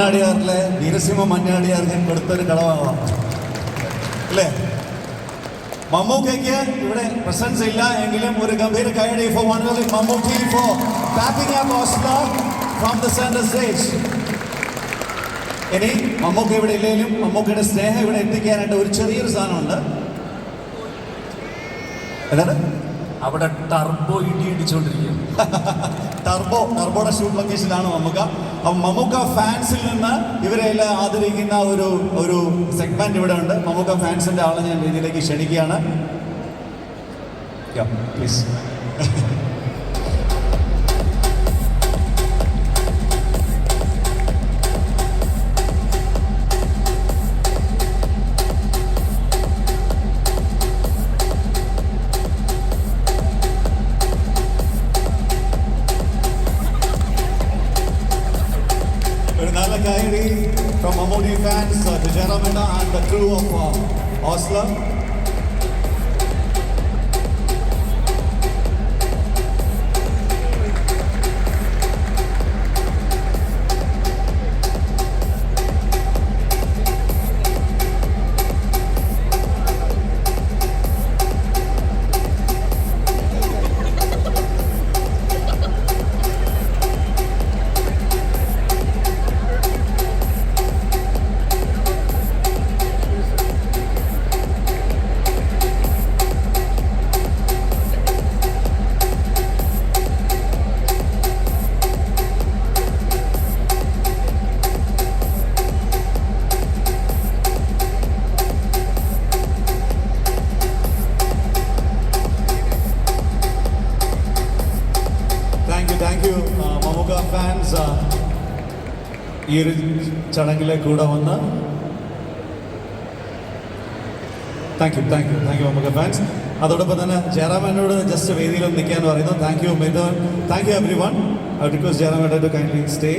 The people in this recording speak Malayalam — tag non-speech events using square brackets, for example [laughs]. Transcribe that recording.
മഞ്ഞാടിയാറിലെ വീരസിംഹ മഞ്ഞാടിയാർ ഞാൻ കൊടുത്തൊരു കളവാണ്. അല്ലേ? മമ്മൂക്കയ്ക്ക് ഇവിടെ പ്രസൻസ് ഇല്ല എങ്കിലും ഒരു ഗംഭീര കൈയടി for one മമ്മൂക്കി for tapping from the center stage ഇനി മമ്മൂക്ക ഇവിടെ ഇല്ലെങ്കിലും മമ്മൂക്കയുടെ സ്നേഹം ഇവിടെ എത്തിക്കാനായിട്ട് ഒരു ചെറിയൊരു സാധനമുണ്ട്. എന്താണ്? അവിടെ ടർബോ ഇടി ഇടിച്ചുകൊണ്ടിരിക്കും [laughs] ടർബോ ടർബോയുടെ ഷൂട്ട് ലൊക്കേഷനിലാണ് മമ്മൂക്ക. അപ്പം മമ്മൂക്ക ഫാൻസിൽ നിന്ന് ഇവരെ എല്ലാം ആദരിക്കുന്ന ഒരു ഒരു സെഗ്മെന്റ് ഇവിടെ ഉണ്ട്. മമ്മൂക്ക ഫാൻസിന്റെ ആളെ ഞാൻ രീതിയിലേക്ക് ക്ഷണിക്കുകയാണ്. Please [laughs] ഒരു നല്ല കൈഡി from Mammootty fans to ജെറമിന and the crew of Ozler Thank you Mammukka fans ഈ ഒരു ചടങ്ങിലെ കൂടെ വന്ന്. Thank you thank you thank you Mammukka fans അതോടൊപ്പം തന്നെ ജയറാമേനോട് ജസ്റ്റ് വേദിയിൽ നിൽക്കാൻ പറയുന്നു. Thank you മെതോൻ thank you everyone I request ജയറാമേട്ട to kindly stay